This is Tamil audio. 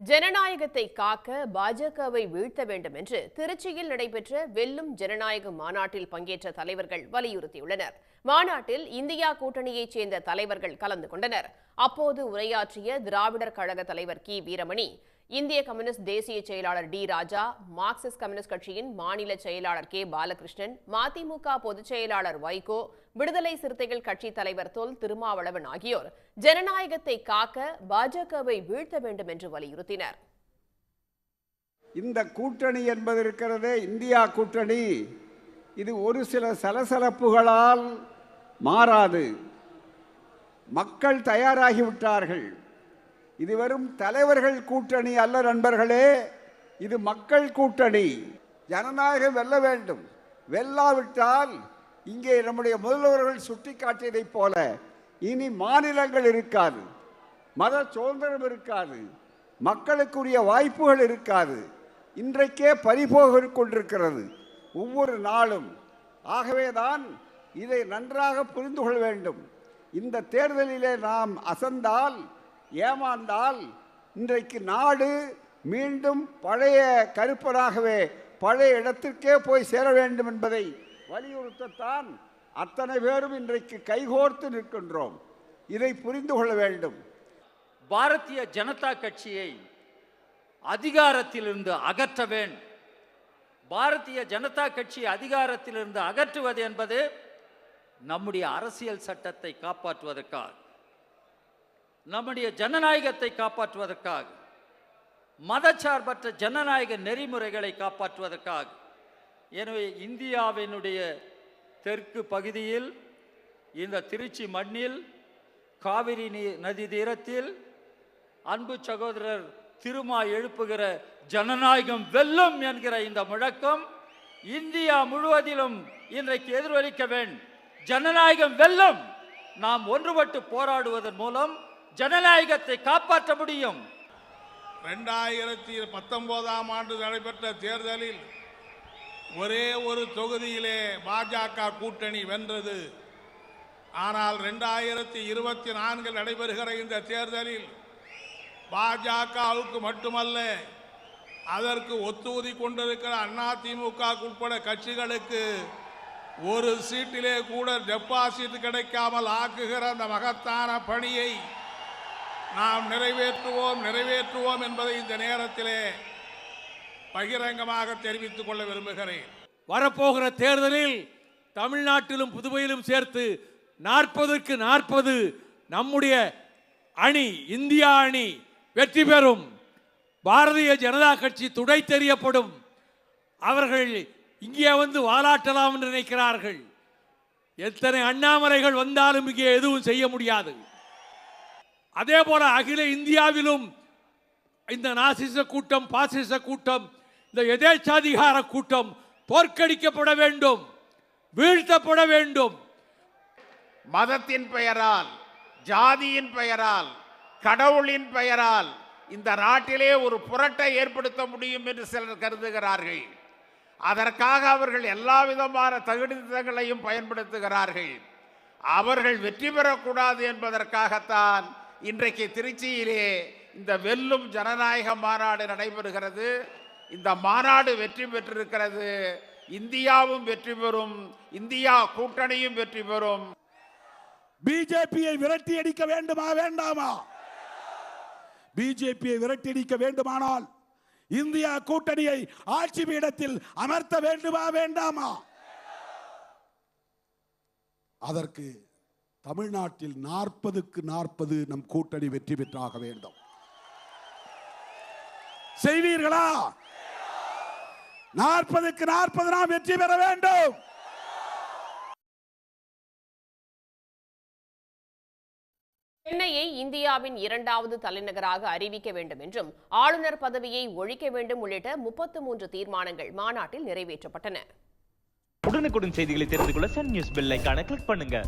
ஜனநாயகத்தை காக்க பாஜகவை வீழ்த்த வேண்டும் என்று திருச்சியில் நடைபெற்ற வெல்லும் ஜனநாயக மாநாட்டில் பங்கேற்ற தலைவர்கள் வலியுறுத்தியுள்ளனர். மாநாட்டில் இந்தியா கூட்டணியைச் சேர்ந்த தலைவர்கள் கலந்து கொண்டனர். அப்போது உரையாற்றிய திராவிடர் கழக தலைவர் கி. வீரமணி இந்திய கம்யூனிஸ்ட் தேசிய செயலாளர் டி ராஜா மார்க்சிஸ்ட் கம்யூனிஸ்ட் கட்சியின் மாநில செயலாளர் கே பாலகிருஷ்ணன் மதிமுக பொதுச் செயலாளர் வைகோ விடுதலை சிறுத்தைகள் கட்சி தலைவர் தொல் திருமாவளவன் ஆகியோர் ஜனநாயகத்தை காக்க பாஜகவை வீழ்த்த வேண்டும் என்று வலியுறுத்தினர். இந்த கூட்டணி என்பது இருக்கிறதே இந்தியா கூட்டணி. இது ஒரு சில சலசலப்புகளால் மாறாது. மக்கள் தயாராகிவிட்டார்கள். இது வெறும் தலைவர்கள் கூட்டணி அல்ல நண்பர்களே இது மக்கள் கூட்டணி. ஜனநாயகம் வெல்ல வேண்டும். வெல்லாவிட்டால் இங்கே நம்முடைய முதல்வர்கள் சுட்டிக்காட்டியதைப் போல இனி மாநிலங்கள் இருக்காது. மத சுதந்திரம் இருக்காது. மக்களுக்குரிய வாய்ப்புகள் இருக்காது. இன்றைக்கே பறிபோக கொண்டிருக்கிறது. ஒவ்வொரு நாளும். ஆகவேதான் இதை நன்றாக புரிந்து கொள்ள வேண்டும். இந்த தேர்தலிலே நாம் அசந்தால் ஏமாந்தால் இன்றைக்கு நாடு மீண்டும் பழைய கருப்பனாகவே பழைய இடத்திற்கே போய் சேர வேண்டும் என்பதை வலியுறுத்தத்தான் அத்தனை பேரும் இன்றைக்கு கைகோர்த்து நிற்கின்றோம். இதை புரிந்து கொள்ள வேண்டும். பாரதிய ஜனதா கட்சியை அதிகாரத்திலிருந்து அகற்ற வேண்டும் பாரதிய ஜனதா கட்சி அதிகாரத்திலிருந்து அகற்றுவது என்பது நம்முடைய அரசியல் சட்டத்தை காப்பாற்றுவதற்காக. நம்முடைய ஜனநாயகத்தை காப்பாற்றுவதற்காக மதச்சார்பற்ற ஜனநாயக நெறிமுறைகளை காப்பாற்றுவதற்காக எனவே இந்தியாவினுடைய தெற்கு பகுதியில் இந்த திருச்சி மண்ணில் காவிரி நீ- நதி தீரத்தில் அன்பு சகோதரர் திருமா எழுப்புகிற ஜனநாயகம் வெல்லும் என்கிற இந்த முழக்கம் இந்தியா முழுவதிலும் இன்றைக்கு எதிரொலிக்க வேண்டும். ஜனநாயகம் வெல்லும் நாம் ஒன்றுபட்டு போராடுவதன் மூலம் ஜனநாயகத்தை காப்பாற்ற முடியும். ரெண்டாயிரத்தி பத்தொன்பதாம் ஆண்டு நடைபெற்ற தேர்தலில் ஒரே ஒரு தொகுதியிலே பாஜக கூட்டணி வென்றது. ஆனால் ரெண்டாயிரத்தி இருபத்தி நான்கில் நடைபெறுகிற இந்த தேர்தலில் பாஜகவுக்கு மட்டுமல்ல அதற்கு ஒத்துவதி கொண்டிருக்கிற அதிமுக உட்பட கட்சிகளுக்கு ஒரு சீட்டிலே கூட டெபாசிட் கிடைக்காமல் ஆக்குகிற அந்த மகத்தான பணியை நாம் நிறைவேற்றுவோம் நிறைவேற்றுவோம் என்பதை இந்த நேரத்திலே பகிரங்கமாக தெரிவித்துக் கொள்ள விரும்புகிறேன். வரப்போகிற தேர்தலில் தமிழ்நாட்டிலும் புதுவையிலும் சேர்த்து நாற்பதுக்கு நாற்பது நம்முடைய அணி இந்தியா அணி வெற்றி பெறும். பாரதிய ஜனதா கட்சி துடை தெரியப்படும். அவர்கள் இங்கே வந்து வாலாட்டலாம் என்று நினைக்கிறார்கள். எத்தனை அண்ணாமலைகள் வந்தாலும் இங்கே எதுவும் செய்ய முடியாது. அதே போல அகில இந்தியாவிலும் இந்த நாசிச கூட்டம் பாசிச கூட்டம் இந்த எதேச்சாதிகார கூட்டம் தோற்கடிக்கப்பட வேண்டும் வீழ்த்தப்பட வேண்டும். மதத்தின் பெயரால் ஜாதியின் பெயரால் கடவுளின் பெயரால் இந்த நாட்டிலே ஒரு புரட்டை ஏற்படுத்த முடியும் என்று சிலர் கருதுகிறார்கள். அதற்காக அவர்கள் எல்லா விதமான தகுதிகளையும் பயன்படுத்துகிறார்கள். அவர்கள் வெற்றி பெறக்கூடாது என்பதற்காகத்தான் இன்றைக்கு திருச்சியிலே இந்த வெல்லும் ஜனநாயக மாநாடு நடைபெறுகிறது. இந்த மாநாடு வெற்றி பெற்றிருக்கிறது. இந்தியாவும் வெற்றி பெறும். இந்தியா கூட்டணியும் வெற்றி பெறும். பிஜேபியை விரட்டி அடிக்க வேண்டுமா வேண்டாமா? பிஜேபியை விரட்டி அடிக்க வேண்டுமானால் இந்தியா கூட்டணியை ஆட்சி பீடத்தில் அமர்த்த வேண்டுமா வேண்டாமா? அதற்கு தமிழ்நாட்டில் நாற்பதுக்கு நாற்பது நம் கூட்டணி வெற்றி பெற்றாக வேண்டும். செய்வீர்களா? நாற்பதுக்கு நாற்பது நாம் வெற்றி பெற வேண்டும். சென்னையை இந்தியாவின் இரண்டாவது தலைநகராக அறிவிக்க வேண்டும் என்றும் ஆளுநர் பதவியை ஒழிக்க வேண்டும் உள்ளிட்ட முப்பத்து மூன்று தீர்மானங்கள் மாநாட்டில் நிறைவேற்றப்பட்டன. உடனுக்குடன் செய்திகளை தெரிந்து கொள்ள சன் நியூஸ் பெல் கிளிக் பண்ணுங்க.